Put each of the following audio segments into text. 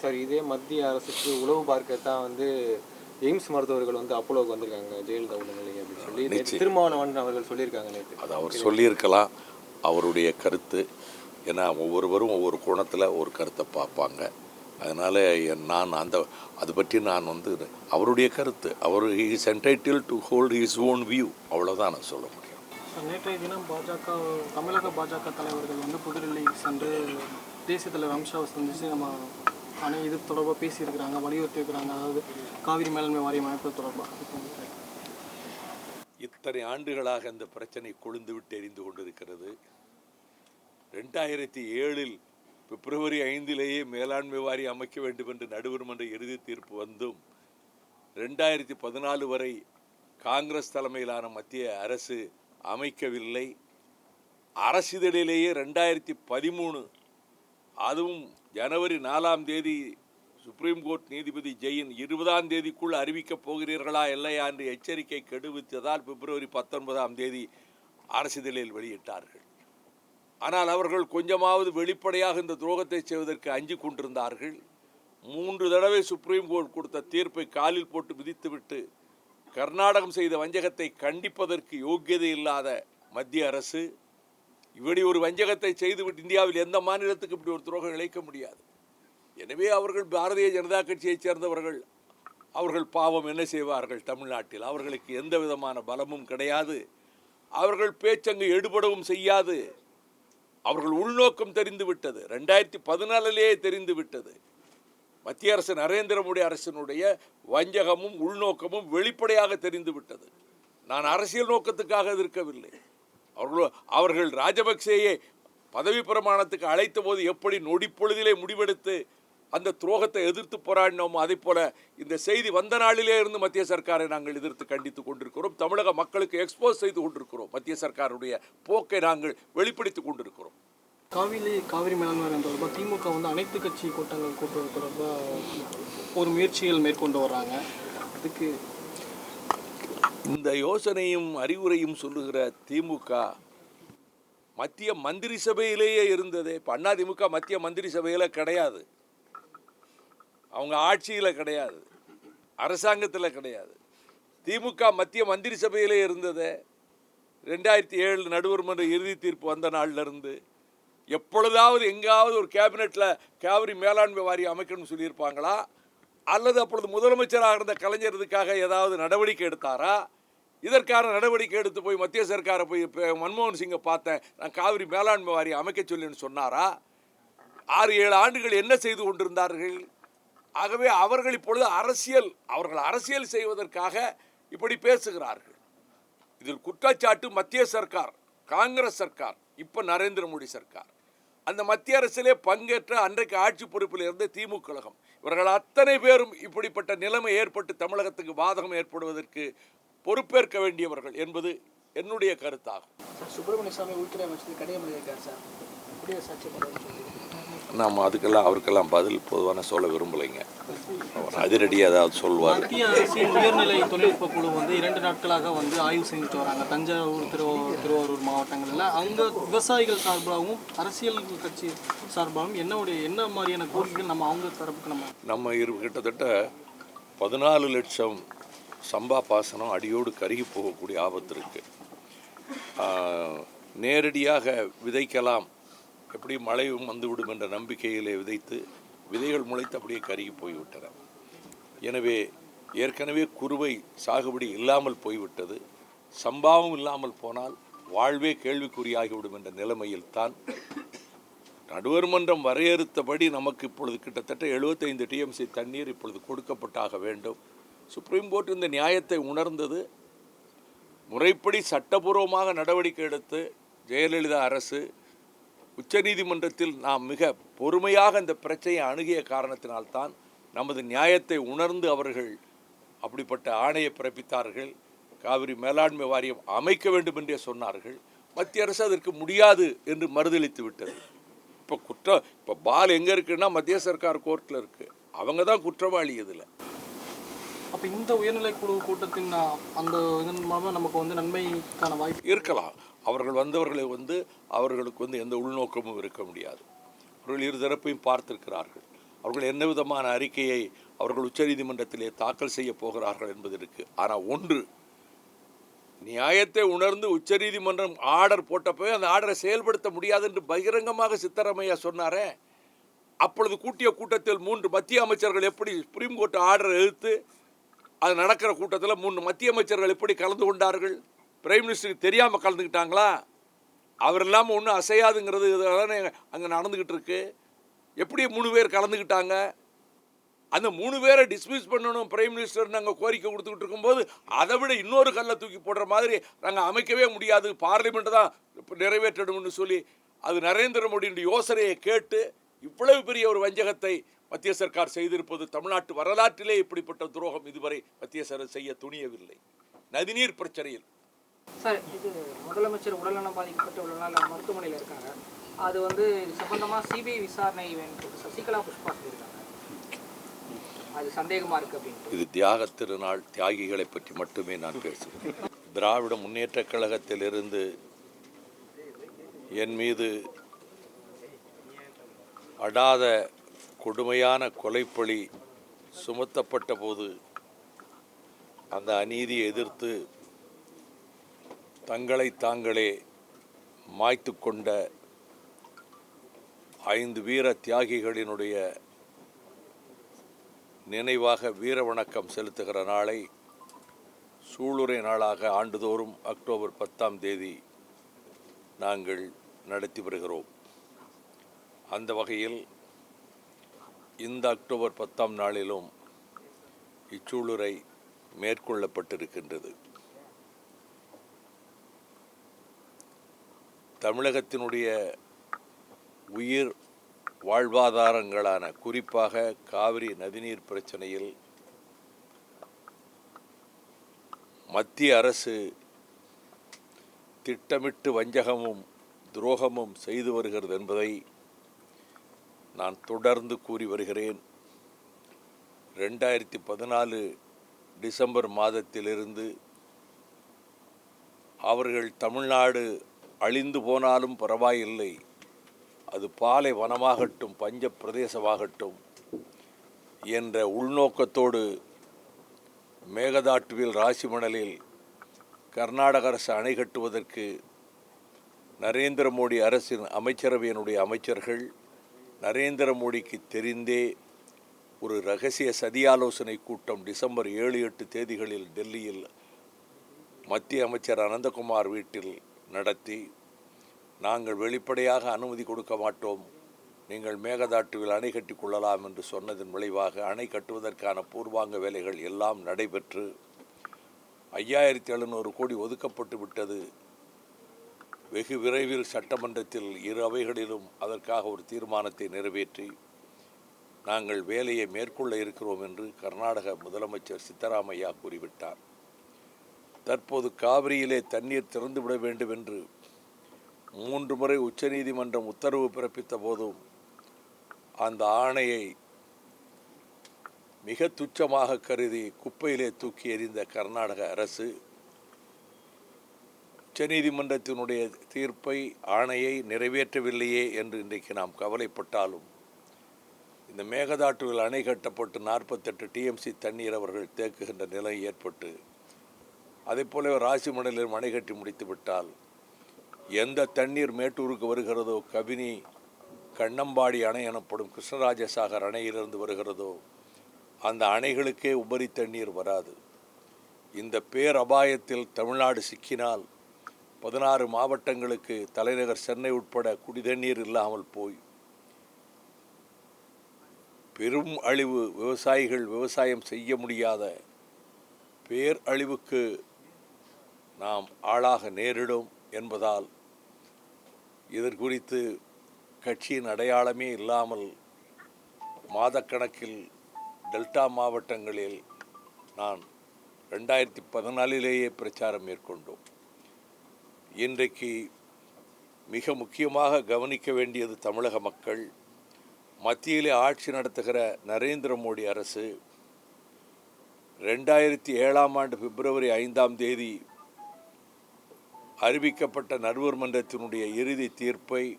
Sir இதே மத்திய அரசுக்கு உளவு பார்க்க தான் வந்து எய்ம்ஸ் மருத்துவர்கள் வந்து அப்போலோக்கு வந்திருக்காங்க ஜெயலலிதா உடல்நிலை அப்படின்னு சொல்லி. நேற்று திருமாவளவன் அவர்கள் சொல்லியிருக்காங்க நேற்று. அது அவர் சொல்லியிருக்கலாம். அவருடைய கருத்து ஏன்னா ஒவ்வொருவரும் ஒவ்வொரு கோணத்தில் ஒரு கருத்தை பார்ப்பாங்க. அதனால் நான் அந்த அது பற்றி நான் வந்து அவருடைய கருத்து. அவர் is entitle to hold his own view அவ்வளோதான் நான் சொல்ல முடியும். நேற்றைய தினம் பாஜக தமிழக பாஜக தலைவர்கள் வந்து புதுடில்லி சென்று தேசிய தலைவர் அமித்ஷாவை சந்தித்து நம்ம அணை இது தொடர்பாக பேசியிருக்கிறாங்க வலியுறுத்தி இருக்கிறாங்க. அதாவது காவிரி மேலாண்மை வாரியம் அமைப்பு தொடர்பாக இத்தனை ஆண்டுகளாக இந்த பிரச்சனை கொழுந்து விட்டு எரிந்து கொண்டிருக்கிறது. ரெண்டாயிரத்தி ஏழில் பிப்ரவரி ஐந்திலேயே மேலாண்மை வாரி அமைக்க வேண்டும் என்று நடுவர் மன்ற இறுதி தீர்ப்பு வந்தும் ரெண்டாயிரத்தி பதினாலு வரை காங்கிரஸ் தலைமையிலான மத்திய அரசு அமைக்கவில்லை. அரசிதழிலேயே ரெண்டாயிரத்தி பதிமூணு அதுவும் ஜனவரி நாலாம் தேதி சுப்ரீம் கோர்ட் நீதிபதி ஜெயின் இருபதாம் தேதிக்குள் அறிவிக்கப் போகிறீர்களா இல்லையா என்று எச்சரிக்கை கெடுவித்ததால் பிப்ரவரி பத்தொன்பதாம் தேதி அரசிதழில் வெளியிட்டார்கள். ஆனால் அவர்கள் கொஞ்சமாவது வெளிப்படையாக இந்த துரோகத்தை செய்வதற்கு அஞ்சு கொண்டிருந்தார்கள். மூன்று தடவை சுப்ரீம் கோர்ட் கொடுத்த தீர்ப்பை காலில் போட்டு விதித்துவிட்டு கர்நாடகம் செய்த வஞ்சகத்தை கண்டிப்பதற்கு யோக்கியதை இல்லாத மத்திய அரசு இப்படி ஒரு வஞ்சகத்தை செய்துவிட்டு இந்தியாவில் எந்த மாநிலத்துக்கு இப்படி ஒரு துரோகம் இழைக்க முடியாது? எனவே அவர்கள் பாரதிய ஜனதா கட்சியைச் சேர்ந்தவர்கள். அவர்கள் பாவம் என்ன செய்வார்கள் தமிழ்நாட்டில்? அவர்களுக்கு எந்த விதமான பலமும் கிடையாது. அவர்கள் பேச்சங்கு எடுபடவும் செய்யாது. அவர்கள் உள்நோக்கம் தெரிந்து விட்டது ரெண்டாயிரத்தி பதினாலிலேயே தெரிந்து விட்டது மத்திய அரசு நரேந்திர மோடி அரசினுடைய வஞ்சகமும் உள்நோக்கமும் வெளிப்படையாக தெரிந்து விட்டது நான் அரசியல் நோக்கத்துக்காக இருக்கவில்லை அவர்கள் அவர்கள் ராஜபக்சேயை பதவி பிரமாணத்துக்கு அழைத்த போது எப்படி நொடிப்பொழுதிலே முடிவெடுத்து அந்த துரோகத்தை எதிர்த்து போராடினோமோ அதே போல இந்த செய்தி வந்த நாளிலே இருந்து மத்திய சர்க்காரை நாங்கள் எதிர்த்து கண்டித்து கொண்டிருக்கிறோம். தமிழக மக்களுக்கு எக்ஸ்போஸ் செய்து கொண்டிருக்கிறோம். மத்திய சர்க்காருடைய போக்கை நாங்கள் வெளிப்படுத்தி கொண்டிருக்கிறோம். காவிரி காவிரி மேலாண்மை தொடர்பாக திமுக வந்து அனைத்து கட்சி கூட்டங்கள் கூட்டுறது தொடர்பாக ஒரு முயற்சிகள் மேற்கொண்டு வர்றாங்க. அதுக்கு இந்த யோசனையும் அறிவுரையும் சொல்லுகிற திமுக மத்திய மந்திரி சபையிலேயே இருந்தது. இப்போ அதிமுக மத்திய மந்திரி சபையில் கிடையாது. அவங்க ஆட்சியில் கிடையாது. அரசாங்கத்தில் கிடையாது. திமுக மத்திய மந்திரி சபையிலே இருந்ததே. ரெண்டாயிரத்தி ஏழு நடுவர் மன்ற இறுதி தீர்ப்பு வந்த நாள்ல இருந்து எப்பொழுதாவது எங்காவது ஒரு கேபினெட்டில் காவிரி மேலாண்மை வாரியம் அமைக்கணும்னு சொல்லியிருப்பாங்களா? அல்லது அப்பொழுது முதலமைச்சராக இருந்த கலைஞர் இதுக்காக ஏதாவது நடவடிக்கை எடுத்தாரா? இதற்கான நடவடிக்கை எடுத்து போய் மத்திய சர்க்காரை போய் மன்மோகன் சிங்கை பார்த்தேன். நான் காவிரி மேலாண்மை வாரியம் அமைக்க சொல்லின்னு சொன்னாரா? ஆறு ஏழு ஆண்டுகள் என்ன செய்து கொண்டிருந்தார்கள்? ஆகவே அவர்கள் இப்பொழுது அரசியல் அவர்கள் அரசியல் செய்வதற்காக இப்படி பேசுகிறார்கள். இதில் குற்றச்சாட்டு மத்திய சர்க்கார் காங்கிரஸ் சர்க்கார் இப்போ நரேந்திர மோடி சர்க்கார். அந்த மத்திய அரசிலே பங்கேற்ற அன்றைக்கு ஆட்சி பொறுப்பில் இருந்த திமுக கழகம். இவர்கள் அத்தனை பேரும் இப்படிப்பட்ட நிலைமை ஏற்பட்டு தமிழகத்துக்கு பாதகம் ஏற்படுவதற்கு பொறுப்பேற்க வேண்டியவர்கள் என்பது என்னுடைய கருத்தாகும். சுப்பிரமணிய சாமி உள்துறை அமைச்சர் கடிதம் எழுதியிருக்காரு சார். நாம் அதுக்கெல்லாம் அவருக்கெல்லாம் பதில் பொதுவான சொல்ல விரும்பலைங்க. அவர் அதிரடியாக ஏதாவது சொல்வார். மத்திய அரசின் உயர்நிலை தொழில்நுட்ப குழு வந்து இரண்டு நாட்களாக வந்து ஆய்வு செஞ்சுட்டு வராங்க. தஞ்சாவூர் திருவா- திருவாரூர் மாவட்டங்களில். அங்கே விவசாயிகள் சார்பாகவும் அரசியல் கட்சி சார்பாகவும் என்னுடைய என்ன மாதிரியான கோரிக்கைகள் நம்ம அவங்க தரப்புக்கு நம்ம நம்ம இரு கிட்டத்தட்ட பதினாலு லட்சம் சம்பா பாசனம் அடியோடு கருகி போகக்கூடிய ஆபத்து இருக்கு. ஆஹ், நேரடியாக விதைக்கலாம். எப்படி மழையும் வந்துவிடும் என்ற நம்பிக்கையிலே விதைத்து விதைகள் முளைத்து அப்படியே கருகி போய்விட்டன. எனவே ஏற்கனவே குறுவை சாகுபடி இல்லாமல் போய்விட்டது. சம்பாவும் இல்லாமல் போனால் வாழ்வே கேள்விக்குறியாகிவிடும் என்ற நிலைமையில் தான் நடுவர் மன்றம் வரையறுத்தபடி நமக்கு இப்பொழுது கிட்டத்தட்ட 75 டிஎம்சி தண்ணீர் இப்பொழுது கொடுக்கப்பட்டாக வேண்டும். சுப்ரீம் கோர்ட் இந்த நியாயத்தை உணர்ந்தது. முறைப்படி சட்டபூர்வமாக நடவடிக்கை எடுத்து ஜெயலலிதா அரசு உச்சநீதிமன்றத்தில் நாம் மிக பொறுமையாக இந்த பிரச்சனையை அணுகிய காரணத்தினால்தான் நமது நியாயத்தை உணர்ந்து அவர்கள் அப்படிப்பட்ட ஆணையை பிறப்பித்தார்கள். காவிரி மேலாண்மை வாரியம் அமைக்க வேண்டும் என்றே சொன்னார்கள். மத்திய அரசு அதற்கு முடியாது என்று மறுதளித்து விட்டது. இப்போ குற்றம் இப்போ பால் எங்கே இருக்குன்னா மத்திய சர்க்கார் கோர்ட்டில் இருக்குது அவங்க தான் குற்றவாளி இதில். அப்போ இந்த உயர்நிலை குழு கூட்டத்தின் அந்த இதன் மூலமாக நமக்கு வந்து நன்மைக்கான வாய்ப்பு இருக்கலாம். அவர்கள் வந்தவர்களை வந்து அவர்களுக்கு வந்து எந்த உள்நோக்கமும் இருக்க முடியாது. அவர்கள் இரு தரப்பையும் பார்த்திருக்கிறார்கள். அவர்கள் என்ன விதமான அறிக்கையை அவர்கள் உச்சநீதிமன்றத்திலே தாக்கல் செய்ய போகிறார்கள் என்பது இருக்கு. ஆனால் ஒன்று நியாயத்தை உணர்ந்து உச்சநீதிமன்றம் ஆர்டர் போட்டப்பவே அந்த ஆர்டரை செயல்படுத்த முடியாது என்று பகிரங்கமாக சித்தரமையா சொன்னாரே. அப்பொழுது கூட்டிய கூட்டத்தில் மூன்று மத்திய அமைச்சர்கள் எப்படி சுப்ரீம் கோர்ட் ஆர்டர் எதிர்த்து அது நடக்கிற கூட்டத்தில் மூன்று மத்திய அமைச்சர்கள் எப்படி கலந்து கொண்டார்கள்? பிரைம் மினிஸ்டருக்கு தெரியாமல் கலந்துக்கிட்டாங்களா? அவர் இல்லாமல் ஒன்றும் அசையாதுங்கிறது இதெல்லாம் அங்கே நடந்துக்கிட்டு இருக்கு எப்படி மூணு பேர் கலந்துக்கிட்டாங்க? அந்த மூணு பேரை டிஸ்மிஸ் பண்ணணும் பிரைம் மினிஸ்டர் நாங்கள் கோரிக்கை கொடுத்துக்கிட்டு இருக்கும்போது அதை விட இன்னொரு கல்லை தூக்கி போடுற மாதிரி நாங்கள் அமைக்கவே முடியாது. பார்லிமெண்ட் தான் இப்போ நிறைவேற்றணும்னு சொல்லி அது நரேந்திர மோடியின் யோசனையை கேட்டு இவ்வளவு பெரிய ஒரு வஞ்சகத்தை மத்திய சர்க்கார் செய்திருப்பது தமிழ்நாட்டு வரலாற்றிலே இப்படிப்பட்ட துரோகம் இதுவரை மத்திய சர்க்கார் செய்ய துணியவில்லை. நதிநீர் பிரச்சனையில். சார் இது முதலமைச்சர் உடல்நலம் பாதிக்கப்பட்டு உள்ள நாள் மருத்துவமனையில் இருக்காங்க. அது வந்து இது சம்பந்தமாக சிபிஐ விசாரணை வேணும் சசிகலா புஷ்பா சொல்லியிருக்காங்க. அது சந்தேகமாக இருக்கு அப்படின்னு இது தியாக திருநாள் தியாகிகளை பற்றி மட்டுமே நான் பேசுகிறேன். திராவிட முன்னேற்றக் கழகத்திலிருந்து என் மீது அடாத கொடுமையான கொலைப்பழி சுமத்தப்பட்ட போது அந்த அநீதியை எதிர்த்து தங்களை தாங்களே மாய்த்து கொண்ட ஐந்து வீர தியாகிகளினுடைய நினைவாக வீர வணக்கம் செலுத்துகிற நாளை சூளுரை நாளாக ஆண்டுதோறும் அக்டோபர் பத்தாம் தேதி நாங்கள் நடத்தி வருகிறோம். அந்த வகையில் இந்த அக்டோபர் பத்தாம் நாளிலும் இச்சூளுரை மேற்கொள்ளப்பட்டிருக்கின்றது. தமிழகத்தினுடைய உயிர் வாழ்வாதாரங்களான குறிப்பாக காவிரி நதிநீர் பிரச்சனையில் மத்திய அரசு திட்டமிட்டு வஞ்சகமும் துரோகமும் செய்து வருகிறது என்பதை நான் தொடர்ந்து கூறி வருகிறேன். ரெண்டாயிரத்தி பதினாலு டிசம்பர் மாதத்திலிருந்து அவர்கள் தமிழ்நாடு அழிந்து போனாலும் பரவாயில்லை. அது பாலை வனமாகட்டும் பஞ்ச பிரதேசமாகட்டும் என்ற உள்நோக்கத்தோடு மேகதாட்டுவில் ராசிமணலில் கர்நாடக அரசு அணை கட்டுவதற்கு நரேந்திர மோடி அரசின் அமைச்சரவையினுடைய அமைச்சர்கள் நரேந்திர மோடிக்கு தெரிந்தே ஒரு ரகசிய சதியாலோசனை கூட்டம் டிசம்பர் ஏழு எட்டு தேதிகளில் டெல்லியில் மத்திய அமைச்சர் அனந்தகுமார் வீட்டில் நடத்தி நாங்கள் வெளிப்படையாக அனுமதி கொடுக்க மாட்டோம். நீங்கள் மேகதாட்டுவில் அணை கட்டி கொள்ளலாம் என்று சொன்னதன் விளைவாக அணை கட்டுவதற்கான பூர்வாங்க வேலைகள் எல்லாம் நடைபெற்று ஐயாயிரத்தி எழுநூறு கோடி ஒதுக்கப்பட்டு விட்டது. வெகு விரைவில் சட்டமன்றத்தில் இரு அவைகளிலும் அதற்காக ஒரு தீர்மானத்தை நிறைவேற்றி நாங்கள் வேலையை மேற்கொள்ள இருக்கிறோம் என்று கர்நாடக முதலமைச்சர் சித்தராமையா கூறிவிட்டார். தற்போது காவிரியிலே தண்ணீர் திறந்துவிட வேண்டும் என்று மூன்று முறை உச்சநீதிமன்றம் உத்தரவு பிறப்பித்த போதும் அந்த ஆணையை மிக துச்சமாக கருதி குப்பையிலே தூக்கி எறிந்த கர்நாடக அரசு உச்சநீதிமன்றத்தினுடைய தீர்ப்பை ஆணையை நிறைவேற்றவில்லையே என்று இன்றைக்கு நாம் கவலைப்பட்டாலும் இந்த மேகதாட்டுவில் அணை கட்டப்பட்டு நாற்பத்தெட்டு டிஎம்சி தண்ணீர் அவர்கள் தேக்குகின்ற நிலை ஏற்பட்டு அதே போல ராசிமணலில் அணை கட்டி முடித்து விட்டால் எந்த தண்ணீர் மேட்டூருக்கு வருகிறதோ கபினி கண்ணம்பாடி அணை எனப்படும் கிருஷ்ணராஜசாகர் அணையிலிருந்து வருகிறதோ அந்த அணைகளுக்கே உபரி தண்ணீர் வராது. இந்த பேரபாயத்தில் தமிழ்நாடு சிக்கினால் பதினாறு மாவட்டங்களுக்கு தலைநகர் சென்னை உட்பட குடிதண்ணீர் இல்லாமல் போய் பெரும் அழிவு விவசாயிகள் விவசாயம் செய்ய முடியாத பேர் அழிவுக்கு நாம் ஆளாக நேரிடும் என்பதால் இதற்குறித்து கட்சியின் அடையாளமே இல்லாமல் மாதக்கணக்கில் டெல்டா மாவட்டங்களில் நான் ரெண்டாயிரத்தி பதினாலிலேயே பிரச்சாரம் மேற்கொண்டோம். இன்றைக்கு மிக முக்கியமாக கவனிக்க வேண்டியது தமிழக மக்கள் மத்தியிலே ஆட்சி நடத்துகிற நரேந்திர மோடி அரசு ரெண்டாயிரத்தி ஏழாம் ஆண்டு பிப்ரவரி ஐந்தாம் தேதி அறிவிக்கப்பட்ட நடுவர் மன்றத்தினுடைய இறுதி தீர்ப்பை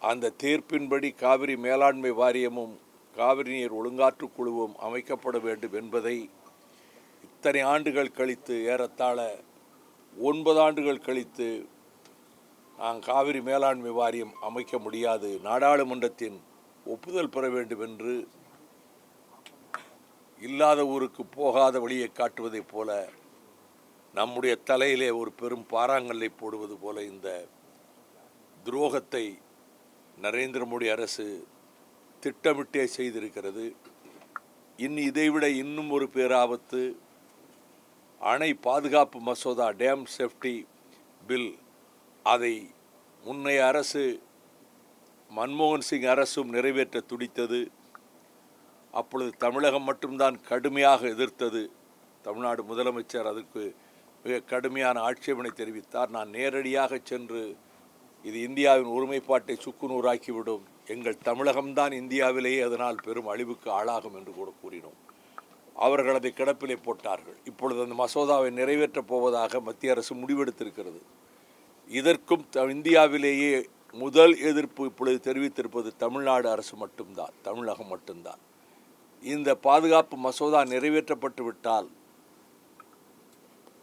அந்த தீர்ப்பின்படி காவிரி மேலாண்மை வாரியமும் காவிரி நீர் ஒழுங்காற்று குழுவும் அமைக்கப்பட வேண்டும் என்பதை இத்தனை ஆண்டுகள் கழித்து ஏறத்தாழ ஒன்பது ஆண்டுகள் கழித்து நான் காவிரி மேலாண்மை வாரியம் அமைக்க முடியாது. நாடாளுமன்றத்தின் ஒப்புதல் பெற வேண்டும் என்று இல்லாத ஊருக்கு போகாத வழியை காட்டுவதைப் போல நம்முடைய தலையிலே ஒரு பெரும் பாறாங்கல்லை போடுவது போல இந்த துரோகத்தை நரேந்திர மோடி அரசு திட்டமிட்டே செய்திருக்கிறது. இன்னும் இதைவிட இன்னும் ஒரு பேராபத்து அணை பாதுகாப்பு மசோதா டேம் சேஃப்டி பில் அதை முன்னைய அரசு மன்மோகன் சிங் அரசும் நிறைவேற்ற துடித்தது. அப்பொழுது தமிழகம் மட்டும்தான் கடுமையாக எதிர்த்தது. தமிழ்நாடு முதலமைச்சர் அதற்கு மிக கடுமையான ஆட்சேபனை தெரிவித்தார். நான் நேரடியாக சென்று இது இந்தியாவின் ஒருமைப்பாட்டை சுக்குநூறாக்கிவிடும். எங்கள் தமிழகம்தான் இந்தியாவிலேயே அதனால் பெரும் அழிவுக்கு ஆளாகும் என்று கூட கூறினோம். அவர்கள் அதை கிடப்பிலே போட்டார்கள். இப்பொழுது அந்த மசோதாவை நிறைவேற்றப் போவதாக மத்திய அரசு முடிவெடுத்திருக்கிறது. இதற்கும் த- இந்தியாவிலேயே முதல் எதிர்ப்பு இப்பொழுது தெரிவித்திருப்பது தமிழ்நாடு அரசு மட்டும்தான் தமிழகம் மட்டும்தான். இந்த பாதுகாப்பு மசோதா நிறைவேற்றப்பட்டு விட்டால்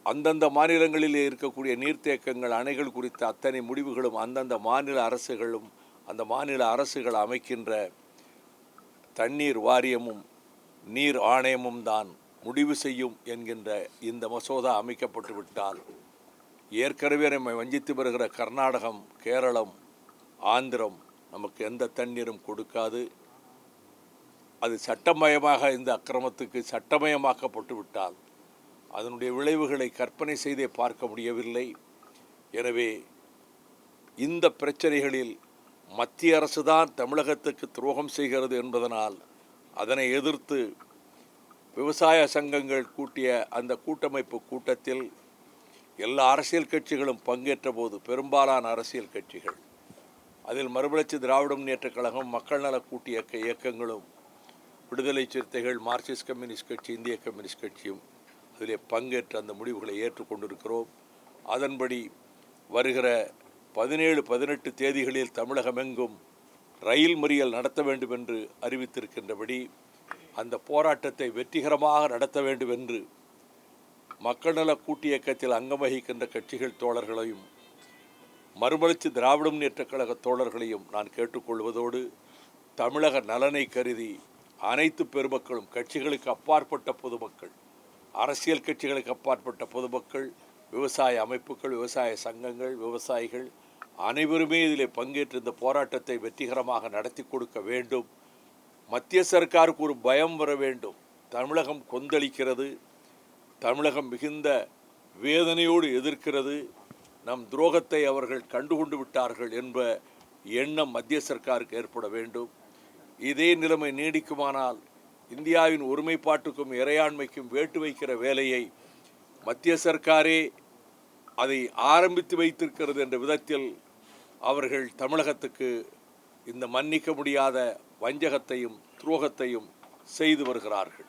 அந்தந்த மாநிலங்களிலே இருக்கக்கூடிய நீர்த்தேக்கங்கள் அணைகள் குறித்த அத்தனை முடிவுகளும் அந்தந்த மாநில அரசுகளும் அந்த மாநில அரசுகள் அமைக்கின்ற தண்ணீர் வாரியமும் நீர் ஆணையமும் தான் முடிவு செய்யும் என்கின்ற இந்த மசோதா அமைக்கப்பட்டு விட்டால் ஏற்கனவே நம்மை வஞ்சித்து வருகிற கர்நாடகம் கேரளம் ஆந்திரம் நமக்கு எந்த தண்ணீரும் கொடுக்காது. அது சட்டமயமாக இந்த அக்கிரமத்துக்கு சட்டமயமாக்கப்பட்டு விட்டால் அதனுடைய விளைவுகளை கற்பனை செய்தே பார்க்க முடியவில்லை. எனவே இந்த பிரச்சனைகளில் மத்திய அரசு தான் தமிழகத்துக்கு துரோகம் செய்கிறது என்பதனால் அதனை எதிர்த்து விவசாய சங்கங்கள் கூட்டிய அந்த கூட்டமைப்பு கூட்டத்தில் எல்லா அரசியல் கட்சிகளும் பங்கேற்ற போது பெரும்பாலான அரசியல் கட்சிகள் அதில் மறுமலர்ச்சி திராவிட முன்னேற்றக் கழகம் மக்கள் நல கூட்டு இயக்க இயக்கங்களும் விடுதலை சிறுத்தைகள் மார்க்சிஸ்ட் கம்யூனிஸ்ட் கட்சி இந்திய கம்யூனிஸ்ட் கட்சியும் அதிலே பங்கேற்று அந்த முடிவுகளை ஏற்றுக்கொண்டிருக்கிறோம். அதன்படி வருகிற பதினேழு பதினெட்டு தேதிகளில் தமிழகமெங்கும் ரயில் மறியல் நடத்த வேண்டும் என்று அறிவித்திருக்கின்றபடி அந்த போராட்டத்தை வெற்றிகரமாக நடத்த வேண்டும் என்று மக்கள் நல கூட்டு இயக்கத்தில் அங்கம் வகிக்கின்ற கட்சிகள் தோழர்களையும் மறுமலர்ச்சி திராவிட முன்னேற்ற கழக தோழர்களையும் நான் கேட்டுக்கொள்வதோடு தமிழக நலனை கருதி அனைத்து பெருமக்களும் கட்சிகளுக்கு அப்பாற்பட்ட பொதுமக்கள் அரசியல் கட்சிகளுக்கு அப்பாற்பட்ட பொதுமக்கள் விவசாய அமைப்புகள் விவசாய சங்கங்கள் விவசாயிகள் அனைவருமே இதில் பங்கேற்று இந்த போராட்டத்தை வெற்றிகரமாக நடத்தி கொடுக்க வேண்டும். மத்திய சர்க்காருக்கு ஒரு பயம் வர வேண்டும். தமிழகம் கொந்தளிக்கிறது. தமிழகம் மிகுந்த வேதனையோடு எதிர்க்கிறது. நம் துரோகத்தை அவர்கள் கண்டுகொண்டு விட்டார்கள் என்ப எண்ணம் மத்திய சர்க்காருக்கு ஏற்பட வேண்டும். இதே நிலைமை நீடிக்குமானால் இந்தியாவின் ஒருமைப்பாட்டுக்கும் இறையாண்மைக்கும் வேட்டு வைக்கிற வேலையை மத்திய சர்க்காரே அதை ஆரம்பித்து வைத்திருக்கிறது என்ற விதத்தில் அவர்கள் தமிழகத்துக்கு இந்த மன்னிக்க முடியாத வஞ்சகத்தையும் துரோகத்தையும் செய்து வருகிறார்கள்.